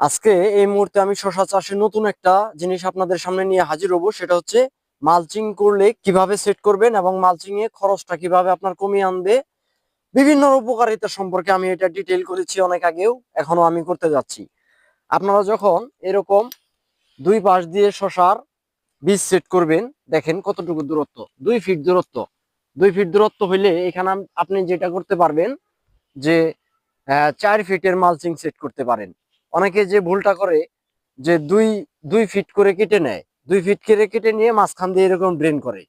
আজকে এই মুহূর্তে আমি শশা চাষে নতুন একটা জিনিস আপনাদের সামনে নিয়ে হাজির হব, সেটা হচ্ছে মালচিং করলে কীভাবে সেট করবেন এবং মালচিং এ খরচটা কীভাবে আপনার কমিয়ে আনবে, বিভিন্ন উপকারিতা সম্পর্কে আমি এটা ডিটেল করেছি অনেক আগেও এখনও আমি করতে যাচ্ছি। আপনারা যখন এরকম দুই পাশ দিয়ে শশার বীজ সেট করবেন, দেখেন কতটুকু দূরত্ব, দুই ফিট দূরত্ব, দুই ফিট দূরত্ব হইলে এখানে আপনি যেটা করতে পারবেন যে চার ফিটের মালচিং সেট করতে পারেন। অনেকে যে ভুলটা করে যে দুই দুই ফিট করে কেটে নেয়, দুই ফিট করে কেটে নিয়ে মাঝখান দিয়ে এরকম ড্রেন করে।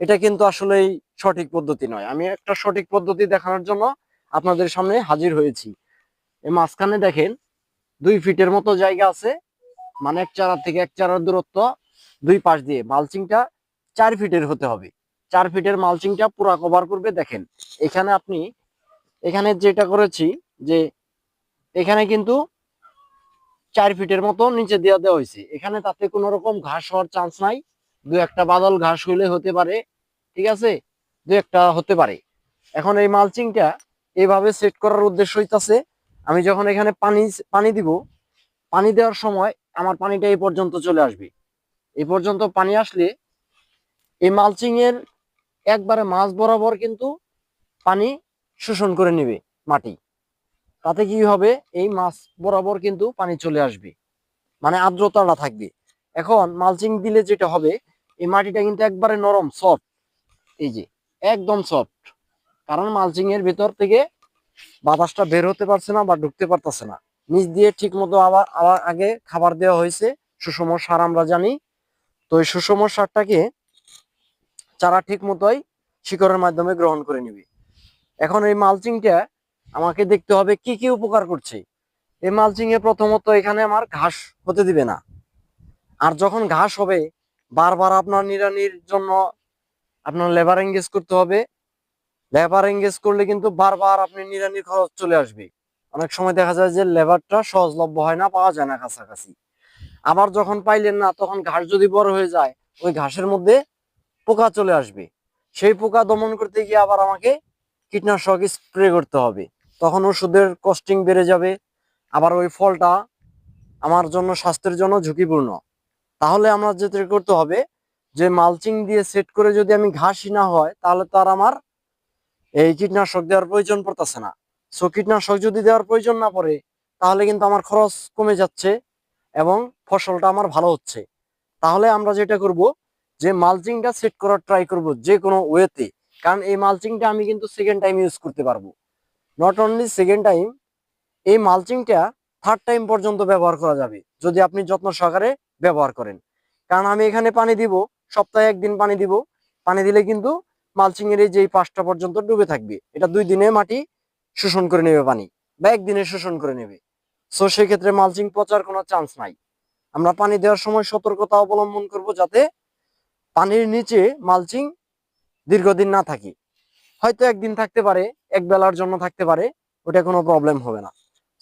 এটা কিন্তু আসলেই সঠিক পদ্ধতি নয়। আমি একটা সঠিক পদ্ধতি দেখানোর জন্য আপনাদের সামনে হাজির হয়েছি। এই মাঝখানে দেখেন দুই ফিটের মতো জায়গা আছে মানে এক চারা থেকে এক চারার দূরত্ব দুই পাশ দিয়ে। মালচিংটা চার ফিটের হতে হবে। চার ফিটের মালচিংটা পুরা কভার করবে, দেখেন। এখানে আপনি, এখানে যেটা করেছি যে, এখানে কিন্তু চার ফিটের মতো নিচে দেওয়া দেওয়া হয়েছে। এখানে তাতে কোনো রকম ঘাস হওয়ার চান্স নাই। দু একটা বাদল ঘাস হইলে হতে পারে, ঠিক আছে? দু একটা হতে পারে। এখন এই মালচিংটা এইভাবে সেট করার উদ্দেশ্য হইতাছে, আমি যখন এখানে পানি পানি দিব, পানি দেওয়ার সময় আমার পানিটা এই পর্যন্ত চলে আসবে। এই পর্যন্ত পানি আসলে এই মালচিং এর একবারে মাছ বরাবর কিন্তু পানি শোষণ করে নেবে মাটি। তাতে কি হবে? এই মাছ বরাবর কিন্তু পানি চলে আসবে। মানে আর্দ্রতাটা থাকবে। এখন মালচিং দিলে যেটা হবে, এই মাটিটা কিন্তু একবারে নরম সফট এই যে, একদম সফট কারণ মালচিং এর ভেতর থেকে বাতাসটা বের হতে পারছে না বা ঢুকতে পারতেছে না। নিচ দিয়ে ঠিক মতো আবার আবার আগে খাবার দেওয়া হয়েছে। সুষম সার আমরা জানি। তো এই সুষম সারটাকে চারা ঠিক মতোই শিকড়ের মাধ্যমে গ্রহণ করে নিবে। এখন এই মালচিংটা আমাকে দেখতে হবে কি কি উপকার করছে। এই মালচিং এ প্রথমত এখানে আমার ঘাস হতে দিবে না। আর যখন ঘাস হবে, বারবার আপনার নিরানির জন্য আপনার লেবার এঙ্গেজ করতে হবে। লেবার এঙ্গেজ করলে কিন্তু বারবার আপনি নিড়ানির খরচ চলে আসবে। অনেক সময় দেখা যায় যে লেবারটা সহজলভ্য হয় না, পাওয়া যায় না কাছাকাছি। আবার যখন পাইলেন না, তখন ঘাস যদি বড় হয়ে যায়, ওই ঘাসের মধ্যে পোকা চলে আসবে। সেই পোকা দমন করতে গিয়ে আবার আমাকে কীটনাশক স্প্রে করতে হবে। তখন ওষুধের কস্টিং বেড়ে যাবে, আবার ওই ফলটা আমার জন্য স্বাস্থ্যের জন্য ঝুঁকিপূর্ণ। তাহলে আমরা যেটা করতে হবে, যে মালচিং দিয়ে সেট করে যদি আমি ঘাসই না হয়, তাহলে তো আর আমার এই কীটনাশক দেওয়ার প্রয়োজন পড়তেছে না। সো কীটনাশক যদি দেওয়ার প্রয়োজন না পড়ে, তাহলে কিন্তু আমার খরচ কমে যাচ্ছে এবং ফসলটা আমার ভালো হচ্ছে। তাহলে আমরা যেটা করব, যে মালচিংটা সেট করার ট্রাই করব যে কোনো ওয়েতে কারণ এই মালচিংটা আমি কিন্তু সেকেন্ড টাইম ইউজ করতে পারব। নট অনলি সেকেন্ড টাইম এই মালচিংটা থার্ড টাইম পর্যন্ত ব্যবহার করা যাবে, যদি আপনি যত্ন সহকারে ব্যবহার করেন। কারণ আমি এখানে পানি দিব, সপ্তাহে একদিন পানি দিব, পানি দিলে কিন্তু মালচিং এর এই যে পাঁচটা পর্যন্ত ডুবে থাকবে, এটা দুই দিনে মাটি শোষণ করে নেবে পানি, বা একদিনে শোষণ করে নেবে। সো সেক্ষেত্রে মালচিং পচার কোনো চান্স নাই। আমরা পানি দেওয়ার সময় সতর্কতা অবলম্বন করব যাতে পানির নিচে মালচিং দীর্ঘদিন না থাকে। হয়তো একদিন থাকতে পারে, এক বেলার জন্য থাকতে পারে, ওটা কোনো প্রবলেম হবে না।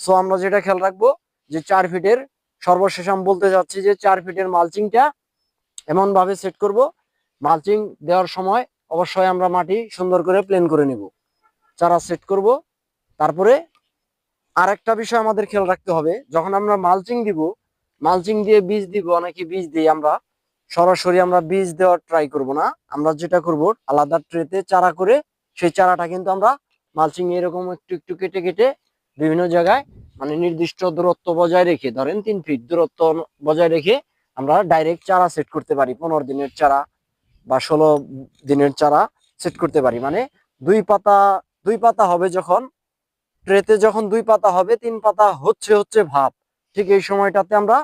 সো আমরা যেটা খেয়াল রাখব যে চার ফিটের সর্বশেষ আমি বলতে যাচ্ছি যে চার ফিটের মালচিংটা এমন ভাবে সেট করব মালচিং দেওয়ার সময় অবশ্যই আমরা মাটি সুন্দর করে প্লেন করে নিব। চারা সেট করব, তারপরে আরেকটা বিষয় আমাদের খেয়াল রাখতে হবে, যখন আমরা মালচিং দিব মালচিং দিয়ে বীজ দিব, অনেকে বীজ দিই আমরা, সরাসরি আমরা বীজ দেওয়ার ট্রাই করব না। আমরা যেটা করব, আলাদা ট্রেতে চারা করে সেই চারাটা কিন্তু আমরা মালচিং এরকম একটু একটু কেটে কেটে বিভিন্ন জায়গায় মানে নির্দিষ্ট দূরত্ব বজায় রেখে, ধরেন তিন ফিট দূরত্ব বজায় রেখে আমরা ডাইরেক্ট চারা সেট করতে পারি, পনেরো দিনের চারা বা ষোলো দিনের চারা সেট করতে পারি। মানে দুই পাতা দুই পাতা হবে যখন ট্রেতে যখন দুই পাতা হবে, তিন পাতা হচ্ছে হচ্ছে ভাব ঠিক এই সময়টাতে আমরা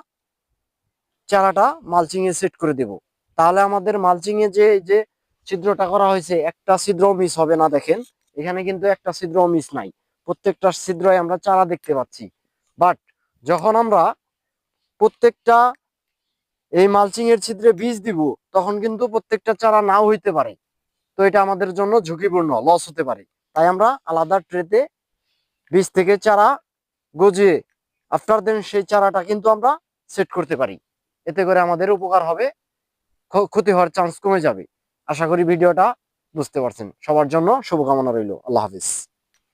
চারাটা মালচিং এ সেট করে দেব। তাহলে আমাদের মালচিং এ যে যে ছিদ্রটা করা হয়েছে, একটা ছিদ্র মিস হবে না দেখেন। এখানে কিন্তু একটা ছিদ্র মিস নাই। প্রত্যেকটা ছিদ্রই আমরা চারা দেখতে পাচ্ছি। বাট যখন আমরা প্রত্যেকটা এই মালচিং এর ছিদ্রে বীজ দিব, তখন কিন্তু প্রত্যেকটা চারা নাও হইতে পারে। তো এটা আমাদের জন্য ঝুঁকিপূর্ণ লস হতে পারে। তাই আমরা আলাদা ট্রেতে বীজ থেকে চারা গজিয়ে আফটার দেন সেই চারাটা কিন্তু আমরা সেট করতে পারি। এতে করে আমাদের উপকার হবে, ক্ষতি হওয়ার চান্স কমে যাবে। আশা করি ভিডিওটা বুঝতে পারছেন। সবার জন্য শুভকামনা রইল। আল্লাহ হাফিজ।